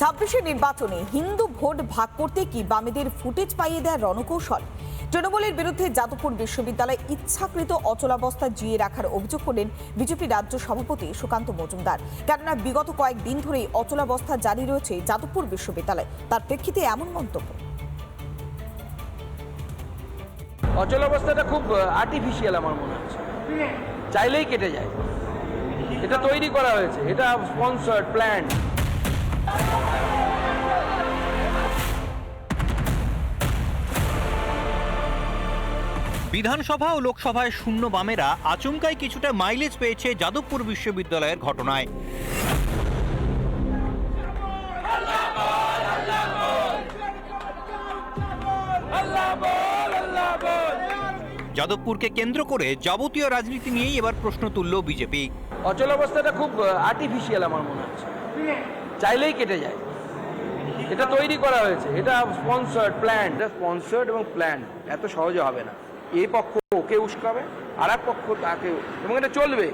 ছাব্বিশে নির্বাচনে হিন্দু ভোট ভাগ করতে কি বামেদের ফুটেজ পাইয়ে দেয় রণকৌশল? তৃণমূলের বিরুদ্ধে যাদবপুর বিশ্ববিদ্যালয়ে ইচ্ছাকৃত অচলাবস্থা জিয়ে রাখার অভিযোগ করলেন বিজেপি রাজ্য সভাপতি সুকান্ত মজুমদার। কেননা বিগত কয়েকদিন ধরেই অচলাবস্থা জারি রয়েছে যাদবপুর বিশ্ববিদ্যালয়। তার প্রেক্ষিতে এমন মন্তব্য। অচল অবস্থাটা খুব আর্টিফিশিয়াল আমার মনে হচ্ছে। চাইলেই কেটে যায়। এটা তৈরি করা হয়েছে। এটা স্পন্সার্ড প্ল্যান বিধানসভা ও লোকসভায় শূন্য বামেরা আচমকাই কিছুটা মাইলেজ পেয়েছে যাদবপুর বিশ্ববিদ্যালয়ের ঘটনায়। যাদবপুরকে কেন্দ্র করে যাবতীয় রাজনীতি নিয়েই এবার প্রশ্ন তুলল বিজেপি। অচল অবস্থাটা খুব আর্টিফিশিয়াল আমার মনে হচ্ছে। চাইলেই কেটে যায়। এটা তৈরি করা হয়েছে। এটা স্পন্সার্ড প্ল্যান এটা স্পন্সার্ড এবং প্ল্যান এত সহজে হবে না। এই পক্ষ ওকে উস্কাবে আর এক পক্ষ তাকে এবং এটা চলবে।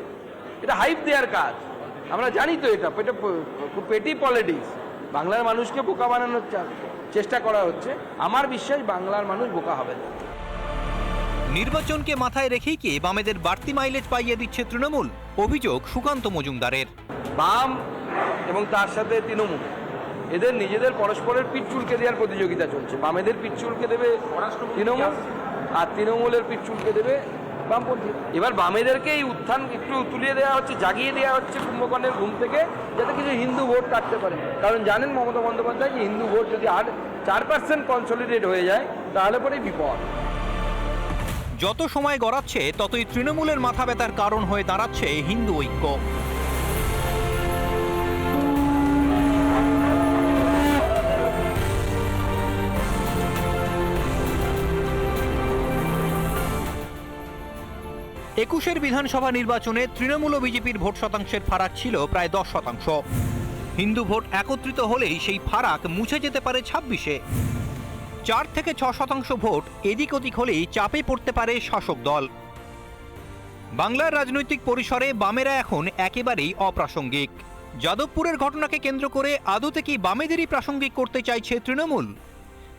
এটা হাইপ দেওয়ার কাজ। আমরা জানি তো এটা এটা খুব পেটি পলিটিক্স বাংলার মানুষকে বোকা বানানোর চেষ্টা করা হচ্ছে। আমার বিশ্বাস বাংলার মানুষ বোকা হবে না। নির্বাচনকে মাথায় রেখেই কি বামেদের বাড়তি মাইলেজ পাইয়ে দিচ্ছে তৃণমূল? অভিযোগ সুকান্ত মজুমদারের। বাম এবং তার সাথে তৃণমূল। এদের নিজেদের পরস্পরের পিঠ চুলকে দেওয়ার প্রতিযোগিতা চলছে। বামেদের পিঠ চুলকে দেবে তৃণমূল। আর তৃণমূলের পিঠ চুলকে দেবে বামপন্থী। এবার বামেদেরকে এই উত্থান একটু তুলিয়ে দেওয়া হচ্ছে, জাগিয়ে দেওয়া হচ্ছে কুম্ভকর্ণের ঘুম থেকে, যাতে কিছু হিন্দু ভোট কাটতে পারে। কারণ জানেন মমতা বন্দ্যোপাধ্যায় যে হিন্দু ভোট যদি আর চার পার্সেন্ট কনসলিডেট হয়ে যায়, তাহলে পরে বিপদ। যত সময় গড়াচ্ছে, ততই তৃণমূলের মাথা ব্যথার কারণ হয়ে দাঁড়াচ্ছে হিন্দু ঐক্য। একুশের বিধানসভা নির্বাচনে তৃণমূল বিজেপির ভোট শতাংশের ফারাক ছিল প্রায় দশ শতাংশ। হিন্দু ভোট একত্রিত হলেই সেই ফারাক মুছে যেতে পারে ছাব্বিশে। চার থেকে ছ শতাংশ ভোট এদিক ওদিক হলেই চাপে পড়তে পারে শাসক দল। বাংলার রাজনৈতিক পরিসরে বামেরা এখন একেবারেই অপ্রাসঙ্গিক। যাদবপুরের ঘটনাকে কেন্দ্র করে আদতে কি বামেদেরই প্রাসঙ্গিক করতে চাইছে তৃণমূল?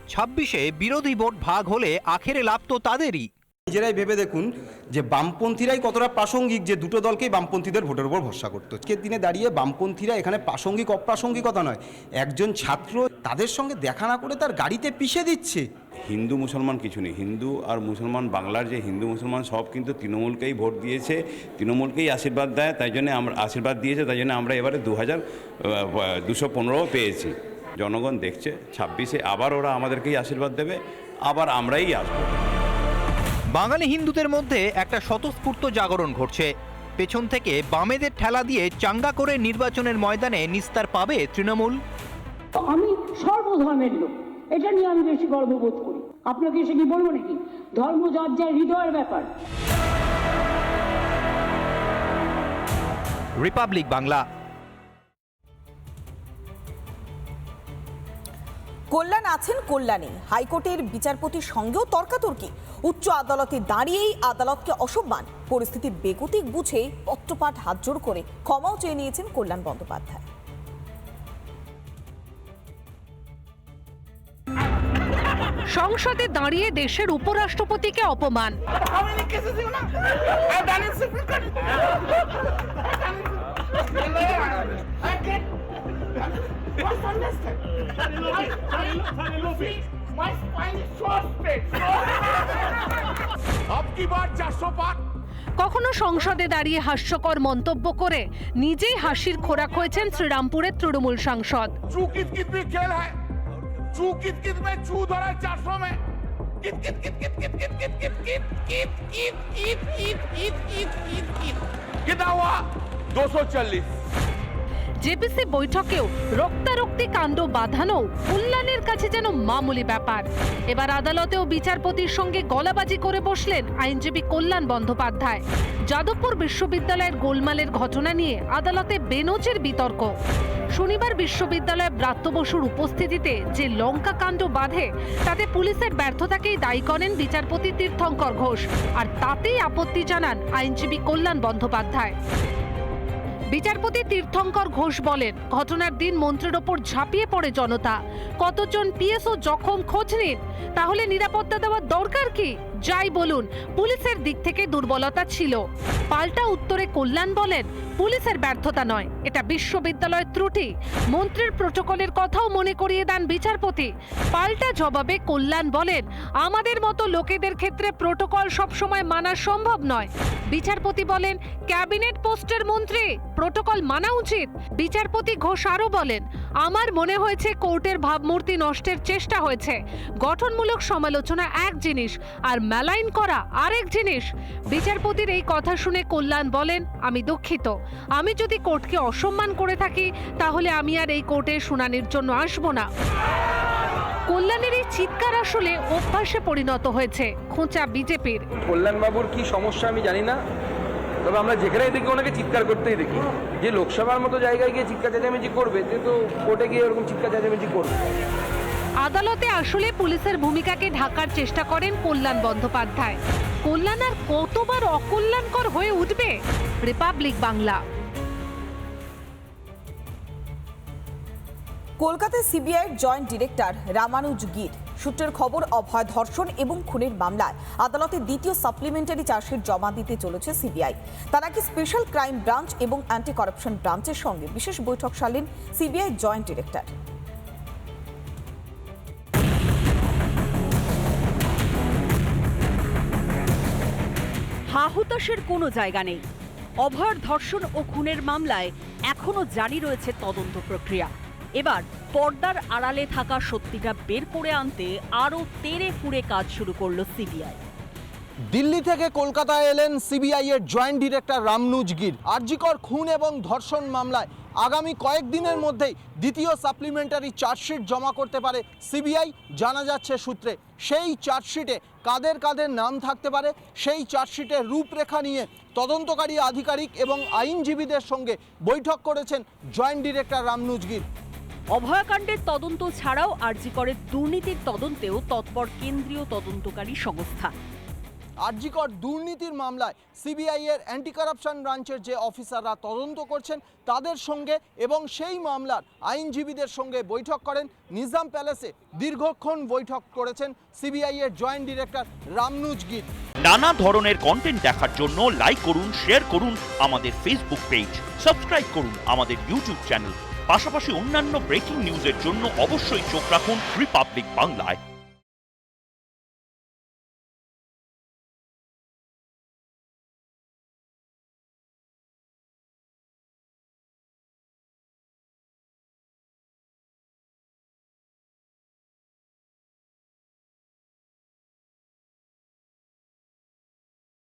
ছাব্বিশে বিরোধী ভোট ভাগ হলে আখেরে লাভ তো তাদেরই। নিজেরাই ভেবে দেখুন যে বামপন্থীরাই কতটা প্রাসঙ্গিক যে দুটো দলকেই বামপন্থীদের ভোটের উপর ভরসা করতো। আজকের দিনে দাঁড়িয়ে বামপন্থীরা এখানে প্রাসঙ্গিক অপ্রাসঙ্গিকতা নয়। একজন ছাত্র তাদের সঙ্গে দেখা না করে তার গাড়িতে পিষে দিচ্ছে। হিন্দু, মুসলমান কিছু নেই। হিন্দু আর মুসলমান, বাংলার যে হিন্দু, মুসলমান সব কিন্তু তৃণমূলকেই ভোট দিয়েছে। তৃণমূলকেই আশীর্বাদ দেয়, তাই জন্য আমরা, আশীর্বাদ দিয়েছে, তাই জন্য আমরা এবারে দু হাজার দুশো পনেরো পেয়েছি। জনগণ দেখছে, ছাব্বিশে আবার ওরা আমাদেরকেই আশীর্বাদ দেবে, আবার আমরাই আসব। বাঙালি হিন্দুদের মধ্যে একটা স্বতঃস্ফূর্ত জাগরণ ঘটছে। পেছন থেকে বামেদের ঠেলা দিয়ে চাঙ্গা করে নির্বাচনের ময়দানে নিস্তার পাবে তৃণমূল। আমি সর্বধর্মের লোক এটা নিয়ে আমি বেশি গর্ববোধ করি। আপনাকে এসে কি বলব নাকি? ধর্ম যার যার হৃদয়ের ব্যাপার। রিপাবলিক বাংলা। কল্যাণ আছেন কল্যাণী। হাইকোর্টের বিচারপতির সঙ্গেও তর্কাতর্কি। উচ্চ আদালতে দাঁড়িয়েই আদালতকে অসম্মান। পরিস্থিতি বেগতিক বুঝে পত্রপাঠ হাত হাতজোড় করে ক্ষমাও চেয়ে নিয়েছেন কল্যাণ বন্দ্যোপাধ্যায়। সংসদে দাঁড়িয়ে দেশের উপরাষ্ট্রপতিকে অপমান। My spine is so straight. अब की बार चारशो पार কখনো সংসদে দাঁড়িয়ে হাস্যকর মন্তব্য করে নিজেই হাসির খোরাক হয়েছেন শ্রীরামপুরের তৃণমূল সাংসদ चू कित कित में खेल है चू कित कित में चू धरा है चार सौ में कित कित कित कित कित कित कित कित कित कित कित कित कित कित कित कित कित कितना हुआ दो सौ चालीस জেপিসি বৈঠকেও রক্তারক্তি কাণ্ড বাঁধানো কল্যাণের কাছে যেন মামুলি ব্যাপার। এবার আদালতেও বিচারপতির সঙ্গে গলাবাজি করে বসলেন আইনজীবী কল্যাণ বন্দ্যোপাধ্যায়। যাদবপুর বিশ্ববিদ্যালয়ের গোলমালের ঘটনা নিয়ে আদালতে বেনজির বিতর্ক। শনিবার বিশ্ববিদ্যালয়ে ব্রাত্য বসুর উপস্থিতিতে যে লঙ্কা কাণ্ড বাঁধে, তাতে পুলিশের ব্যর্থতাকেই দায়ী করেন বিচারপতি তীর্থঙ্কর ঘোষ। আর তাতেই আপত্তি জানান আইনজীবী কল্যাণ বন্দ্যোপাধ্যায়। বিচারপতি তীর্থঙ্কর ঘোষ বলেন, ঘটনার দিন মন্ত্রীর ওপর ঝাঁপিয়ে পড়ে জনতা। কতজন পিএসও জখম খোঁজ নিন, তাহলে নিরাপত্তা দেওয়ার দরকার কি? যাই বলুন, পুলিশের দিক থেকে দুর্বলতা ছিল। পাল্টা উত্তরে কল্যাণ বলেন, পুলিশের ব্যর্থতা নয়, এটা বিশ্ববিদ্যালয়ের ত্রুটি। মন্ত্রীর প্রোটোকলের কথাও মনে করিয়ে দেন বিচারপতি। পাল্টা জবাবে কল্যাণ বলেন, আমাদের মতো লোকেদের ক্ষেত্রে প্রোটোকল সবসময় মানা সম্ভব নয়। বিচারপতি বলেন, ক্যাবিনেট পোস্টের মন্ত্রী, প্রোটোকল মানা উচিত। বিচারপতি ঘোষ আরও বলেন, আমার মনে হয়েছে কোর্টের ভাবমূর্তি নষ্টের চেষ্টা হয়েছে। গঠনমূলক সমালোচনা এক জিনিস, আর মেলাইন করা আরেক জিনিস। বিচারপতির এই কথা শুনে কল্যাণ বলেন, আমি দুঃখিত। আমি যদি কোর্টকে অসম্মান করে থাকি, তাহলে আমি আর এই কোর্টে শুনানির জন্য আসব না। কল্যাণের এই চিৎকার আসলে অভ্যাসে পরিণত হয়েছে খোঁচা বিজেপির। কল্যাণবাবুর কি সমস্যা আমি জানি না, তবে আমরা যেখানেই দেখি ওনাকে চিৎকার করতেই দেখি। যে লোকসভার মতো জায়গায় গিয়ে চিৎকার চেঁচামেচি করবে, সে তো কোর্টে গিয়ে ওরকম চিৎকার চেঁচামেচি করবে। আদালতে আসলে পুলিশের ভূমিকাকে ঢাকার চেষ্টা করেন কল্যাণ বন্দ্যোপাধ্যায়। কল্যাণ আর কতবার অকল্যাণকর হয়ে উঠবে? রিপাবলিক বাংলা। কলকাতায় সিবিআইয়ের জয়েন্ট ডিরেক্টর রামানুজ গির। সূত্রের খবর, অভয় ধর্ষণ এবং খুনের মামলায় আদালতে দ্বিতীয় সাপ্লিমেন্টারি চার্জশিট জমা দিতে চলেছে সিবিআই। তার আগে স্পেশাল ক্রাইম ব্রাঞ্চ এবং অ্যান্টি করাপশন ব্রাঞ্চের সঙ্গে বিশেষ বৈঠক সারলেন সিবিআই জয়েন্ট ডিরেক্টর। হাহুতাশের কোনো জায়গা নেই। অভয়ের ধর্ষণ ও খুনের মামলায় এখনও জারি রয়েছে তদন্ত প্রক্রিয়া। এবার পর্দার আড়ালে থাকা সত্যিটা বের করে আনতে আরও তেরে ফুড়ে কাজ শুরু করল সিবিআই। দিল্লি থেকে কলকাতায় এলেন সিবিআই এর জয়েন্ট ডিরেক্টর রামনুজ গির। আরজিকর খুন এবং ধর্ষণ মামলায় আগামী কয়েকদিনের মধ্যেই দ্বিতীয় সাপ্লিমেন্টারি চার্জশিট জমা করতে পারে সিবিআই জানা যাচ্ছে সূত্রে। সেই চার্জশিটে কাদের কাদের নাম থাকতে পারে, সেই চার্জশিটের রূপরেখা নিয়ে তদন্তকারী আধিকারিক এবং আইনজীবীদের সঙ্গে বৈঠক করেছেন জয়েন্ট ডিরেক্টর রামনুজ গির। অভয়াকাণ্ডের তদন্ত ছাড়াও আরজিকরের দুর্নীতির তদন্তেও তৎপর কেন্দ্রীয় তদন্তকারী সংস্থা। আরজিকর দুর্নীতির মামলায় সিবিআই এর অ্যান্টি কারাপশন ব্রাঞ্চের যে অফিসাররা তদন্ত করছেন তাদের সঙ্গে এবং সেই মামলার আইনজীবীদের সঙ্গে বৈঠক করেন। নিজাম প্যালেসে দীর্ঘক্ষণ বৈঠক করেছেন সিবিআই এর জয়েন্ট ডিরেক্টর রামনুজ গির নানা ধরনের কন্টেন্ট দেখার জন্য লাইক করুন শেয়ার করুন আমাদের ফেসবুক পেজ সাবস্ক্রাইব করুন আমাদের ইউটিউব চ্যানেল পাশাপাশি অন্যান্য ব্রেকিং নিউজের জন্য অবশ্যই চোখ রাখুন রিপাবলিক বাংলায়